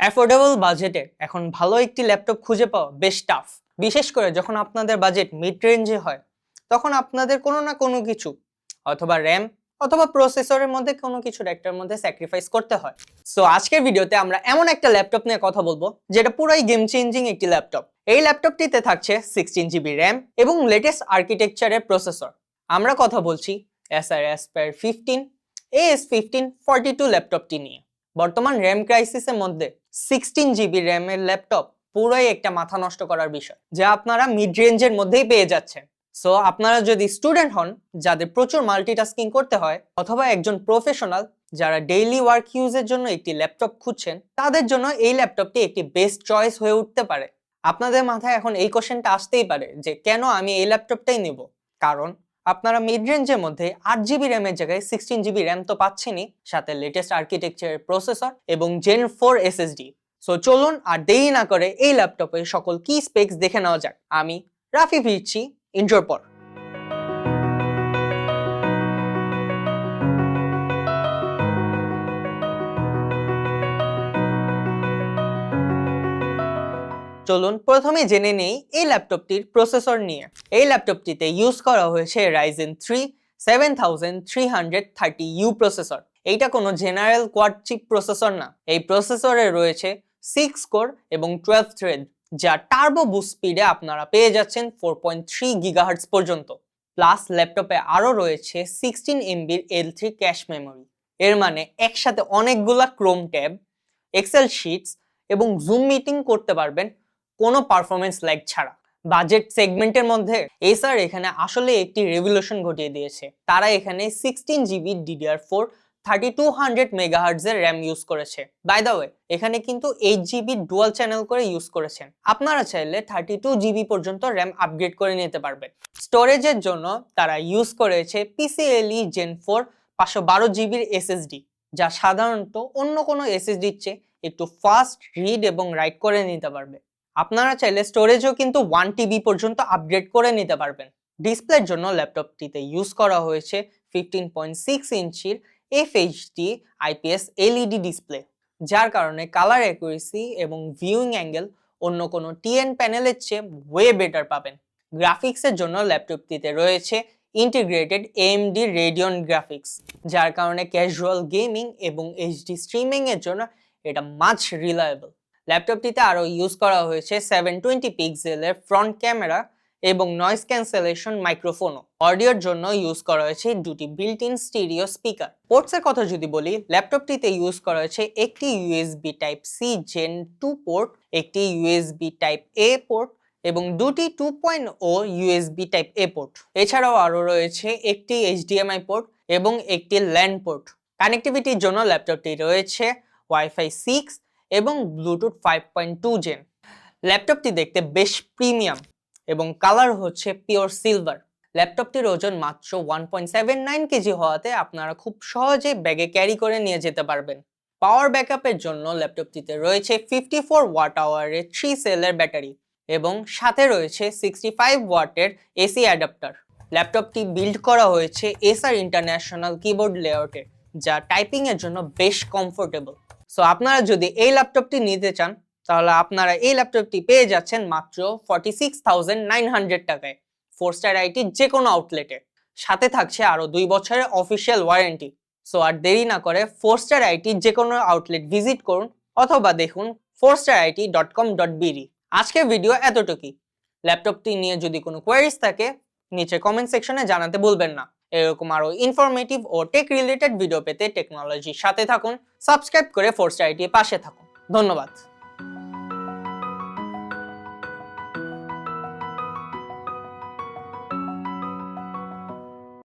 Affordable বাজেটে এখন ভালো একটি ল্যাপটপ খুঁজে পাওয়া বেশ টাফ বিশেষ করে যখন আপনাদের বাজেট মিড রেঞ্জে হয়, তখন আপনাদের কোনো না কোনো কিছু, অথবা র্যাম অথবা প্রসেসরের মধ্যে কোনো কিছুর একটার মধ্যে স্যাক্রিফাইস করতে হয়। সো আজকের ভিডিওতে আমরা এমন একটা ল্যাপটপ নিয়ে কথা বলব, যেটা পুরাই গেম চেঞ্জিং একটি ল্যাপটপ এই ল্যাপটপটিতে থাকছে সিক্সটিন জিবি র্যাম এবং লেটেস্ট আর্কিটেকচারের প্রসেসর আমরা কথা বলছি Acer Aspire fifteen AS fifteen forty two ল্যাপটপটি নিয়ে। বর্তমান র্যাম ক্রাইসিসের মধ্যে সিক্সটিন জিবি র্যামের ল্যাপটপ পুরোই একটা মাথা নষ্ট করার বিষয়, যা আপনারা মিড রেঞ্জের মধ্যেই পেয়ে যাচ্ছেন। সো আপনারা যদি স্টুডেন্ট হন, যাদের প্রচুর মাল্টিটাস্কিং করতে হয়, অথবা একজন প্রফেশনাল যারা ডেইলি ওয়ার্ক ইউজের জন্য একটি ল্যাপটপ খুঁজছেন, তাদের জন্য এই ল্যাপটপটি একটি বেস্ট চয়েস হয়ে উঠতে পারে। আপনাদের মাথায় এখন এই কোশ্চেনটা আসতেই পারে যে কেন আমি এই ল্যাপটপটাই নেব? কারণ আপনারা মিড রেঞ্জের মধ্যে আট জিবি র্যামের জায়গায় সিক্সটিন জিবি র্যাম তো পাচ্ছেনই, সাথে লেটেস্ট আর্কিটেকচার প্রসেসর এবং জেন ফোর এসএসডি সো চলুন আর দেরি না করে এই ল্যাপটপের সকল কি স্পেক্স দেখে নেওয়া যাক। আমি রাফি ফিরছি ইনজোর পর। চলুন প্রথমে জেনে নেই এই ল্যাপটপটির প্রসেসর নিয়ে। এই ল্যাপটপটিতে ইউজ করা হয়েছে Ryzen three seven thousand three hundred thirty U processor এইটা কোনো জেনারেল কোয়াড চিপ প্রসেসর না। এই প্রসেসরে রয়েছে সিক্স কোর এবং টুয়েলভ থ্রেড যা টার্বো বুস্ট স্পিডে আপনারা পেয়ে যাচ্ছেন ফোর পয়েন্ট থ্রি গিগাহার্টস পর্যন্ত। প্লাস ল্যাপটপে আরও রয়েছে সিক্সটিন এমবির এল থ্রি ক্যাশ মেমোরি এর মানে একসাথে অনেকগুলা ক্রোম ট্যাব এক্সেল শিটস এবং জুম মিটিং করতে পারবেন কোনো পারফরমেন্স ল্যাগ ছাড়া। বাজেট সেগমেন্টের মধ্যে এসার এখানে আসলে একটি রেভলিউশন ঘটিয়ে দিয়েছে। তারা এখানে sixteen GB DDR four thirty two hundred মেগাহার্টজের RAM use করেছে। বাই দ্য ওয়ে এখানে কিন্তু এইট জিবি ডুয়াল চ্যানেল করে ইউজ করেছেন। আপনারা চাইলে থার্টি টু জিবি পর্যন্ত র্যাম আপগ্রেড করে নিতে পারবেন। স্টোরেজের জন্য তারা ইউজ করেছে পিসিএলই জেন ফোর পাঁচশো বারো জিবির এসএসডি যা সাধারণত অন্য কোনো এসএসডির চেয়ে একটু ফাস্ট রিড এবং রাইট করে নিতে পারবে। আপনারা চাইলে স্টোরেজও কিন্তু ওয়ান টিবি পর্যন্ত আপগ্রেড করে নিতে পারবেন। ডিসপ্লের জন্য ল্যাপটপটিতে ইউজ করা হয়েছে ফিফটিন পয়েন্ট সিক্স ইঞ্চির এফএইচডি আইপিএস এলইডি ডিসপ্লে যার কারণে কালার অ্যাকুরেসি এবং ভিউইং অ্যাঙ্গেল অন্য কোনো টিএন প্যানেলের চেয়ে ওয়ে বেটার পাবেন। গ্রাফিক্সের জন্য ল্যাপটপটিতে রয়েছে ইন্টিগ্রেটেড এএমডি রেডিয়ন গ্রাফিক্স যার কারণে ক্যাজুয়াল গেমিং এবং এইচডি স্ট্রিমিংয়ের জন্য এটা মাছ রিলায়েবল ল্যাপটপটিতে আরও ইউজ করা হয়েছে সেভেন টোয়েন্টি পিক্সেলের ফ্রন্ট ক্যামেরা এবং নয়েস ক্যান্সেলেশন মাইক্রোফোনও অডিওর জন্য ইউজ করা হয়েছে দুটি বিল্ট ইন স্টিরিও স্পিকার পোর্টসের কথা যদি বলি, ল্যাপটপটিতে ইউজ করা হয়েছে একটি USB type C gen two port একটি ইউএসবি টাইপ এ পোর্ট এবং দুটি two point oh USB type A port এছাড়াও আরও রয়েছে একটি এইচডিএমআই পোর্ট এবং একটি ল্যান্ড পোর্ট কানেক্টিভিটির জন্য ল্যাপটপটি রয়েছে ওয়াইফাই সিক্স এবং Bluetooth five point two gen ল্যাপটপটি দেখতে বেশ প্রিমিয়াম এবং কালার হচ্ছে পিওর সিলভার ল্যাপটপটির ওজন মাত্র one point seven nine KG হওয়াতে আপনারা খুব সহজেই ব্যাগে ক্যারি করে নিয়ে যেতে পারবেন। পাওয়ার ব্যাকআপের জন্য ল্যাপটপটিতে রয়েছে ফিফটি ফোর ওয়াট আওয়ারের থ্রি সেলের ব্যাটারি এবং সাথে রয়েছে সিক্সটি ফাইভ ওয়াটের এসি অ্যাডাপ্টার ল্যাপটপটি বিল্ড করা হয়েছে এসআর ইন্টারন্যাশনাল কিবোর্ড লেআউটে যা টাইপিং এর জন্য বেশ কমফোর্টেবল সো আপনারা যদি এই ল্যাপটপটি নিতে চান, তাহলে আপনারা এই ল্যাপটপটি পেয়ে যাচ্ছেন মাত্র forty six thousand nine hundred টাকায় ফোর স্টার আইটির যে কোনো আউটলেটে সাথে থাকছে আরও দুই বছরের অফিসিয়াল ওয়ারেন্টি সো আর দেরি না করে ফোর স্টার আইটির যে কোনো আউটলেট ভিজিট করুন অথবা দেখুন four star IT dot com dot BD আজকের ভিডিও এতটুকুই। ল্যাপটপটি নিয়ে যদি কোনো কোয়ারিজ থাকে, নিচে কমেন্ট সেকশনে জানাতে ভুলবেন না। এরকম আরও ইনফরমেটিভ ও টেক রিলেটেড ভিডিও পেতে টেকনোলজির সাথে থাকুন সাবস্ক্রাইব করে ফোর স্টার পাশে থাকুন। ধন্যবাদ।